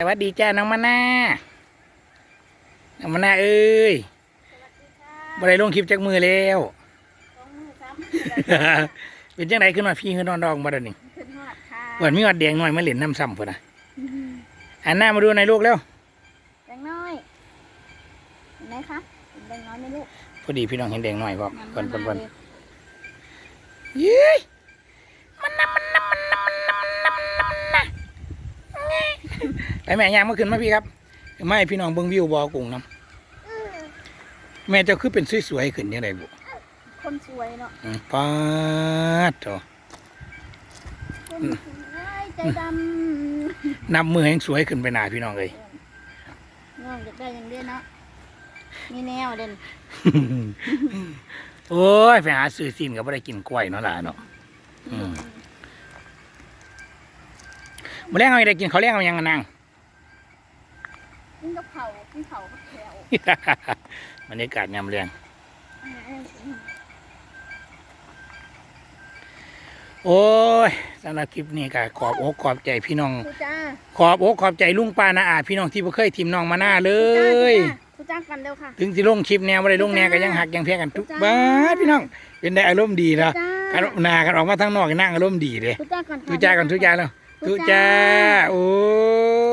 สวัสดีจ้าน้องมานาน้องมานาเอ้ยบ่ได้ลงคลิปจากมือแล้วสองมือสามมือเป็นจังไดขึ้นมาพี่ขึ้นนอนดองบ่ได้นี่ขึ้นหอดค่ะวันมีวัดแดงหน่อยมาเล่นน้ำซ้ำพุ่นน่ะหันหน้ามาดูในอยลูกแล้วแดงน้อยเห็นไหมคะเห็นแดงน้อยไหมลูกพอดีพี่น้องเห็นแดงหน่อยบ่มันเพิ่นเพิ่นเพิ่นมาเลยเย้ยมันนำมันนำมันนำมันนำมันนำมันนำมันนำ ไปแม่ยางเมื่อคืนมาพี่ครับไม่ให้พี่น้องเบิ่งวิวบ่อกุ้งน้ำแม่เจ้าคือเป็นสวยๆขึ้นยังไงบุคนสวยเนาะอืมปาดโถคนสวยใจดนับมือให้สวยขึ้นไปหนาพี่น้องเลยำน้องอยากได้อย่างเดียวเนาะมีแนวเด่นโอ้ยไปหาซื้อซีนก็ไม่ได้กินกล้วยเนาะล่ะเนาะอืมมาแรงเอาอีกได้กินเขาวแรงเอายังกันนางกิ นกับเผากินเผากับแถวบรรยากาศยามแรงโอ้ยสำหรับคลิปนี้ก็ขอบอกขอบใจพี่น้องทุจ้าขอบอกขอบใจลุงป้านาอาพี่น้องที่บ่เคยทีมน้องมาหน้าเลยทุจ้ากันเร็วค่ะ ถึงสิลงคลิปแนวไม่ได้ลงแนวก็ยังหักยังเพียกันทุกจ้าบ้าดพี่น้องเป็นได้อารมณ์ดีนะจ้ากันหนากันออกมาทางนอกก็นั่งอารมณ์ดีเลยทุจ้ากันทุจ้ากันทุจ้าแล้วทุจ้าโอ้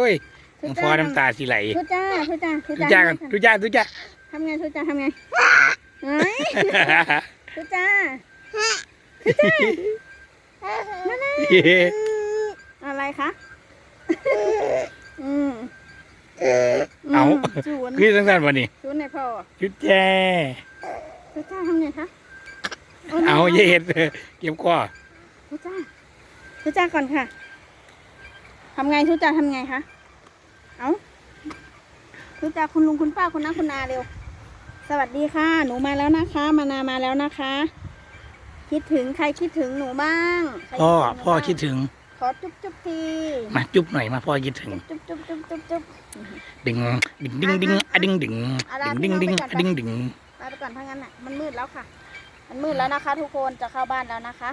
ย ทุผมจ้าพอน้ำตาสิไหลทุจ้าทุจ้าทุจ้ากันทุจ้าทุจ้าทำไงทุจ้าทำไงเฮ้ยทุจ้าทุจ้ามาเลยอะไรคะอืมเอาศูนย์คือสั้นๆวันนี้ศูนย์ไหนพ่อทุจ้าทุจ้าทำไงคะเอาเย็ดเก็บคอทุจ้าทุจ้าก่อนค่ะทำไงทุจ้าทำไงคะเอา ทุจ้าคุณลุงคุณป้าคุณน้าคุณอาเร็ว สวัสดีค่ะ หนูมาแล้วนะคะ มานามาแล้วนะคะ คิดถึงใครคิดถึงหนูบ้างใครพ่อถึงหนูพ่อบ้างคิดถึง ขอจุ๊บจุ๊บทีมาจุ๊บหน่อยมาพ่อคิดถึง จุ๊บจุ๊บจุ๊บจุ๊บจุ๊บ ดึงดึงดึงดึงอะดึงดึงเอาล่ะดึงดึงพี่ดึงน้องไปก่อนอะดึงดึงไปไปก่อนถ้างั้นอะมันมืดแล้วค่ะ มันมืดแล้วนะคะ ทุกคนจะเข้าบ้านแล้วนะคะ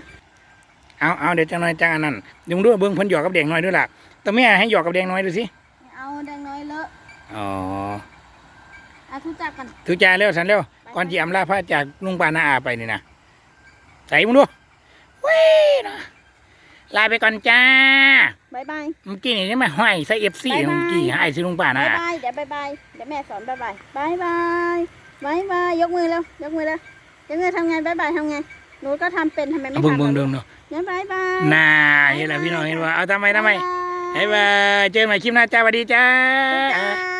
เอาเอาเดี๋ยวจังหน่อยจังอันนั้นยุงด้วยเบิ้งเพิ่นหยอกกับแดงน้อยด้วยล่ะแต่แม่ให้หยอกกับแดงน้อยดูสิ เอาแดงน้อยเล อะอ๋ออาทุจักกันทุจ้าเร็วสันเร็วก่อนที่อำลาพระจากลุงปานาอาไปนี่นะใส่มึงดูเว้ยนะลาไปก่อนจ้าบายบายเมื่อกี้นี่มาห้อยใส่เอฟซีบ๊ายบายเมื่อกี้ให้สิลุงปานาบายอาบายเดี๋ยวบายบายเดี๋ยวแม่สอนบายบายบายบายบายบายยกมือแล้วยกมือแล้วยกมือทำไงบายบายทำไงหนูก็ทำเป็นทำไมไม่เอาเบิ่งทำเบิ่งล่ะเบิ่งเนาะเนี่ยบายบายน่าเห็นแล้วพี่น้องเห็นว่าเอาทำไมทำไมบายให้มาเจอกันใหม่คลิปหน้าจ้าสวัสดีจ้าจ้า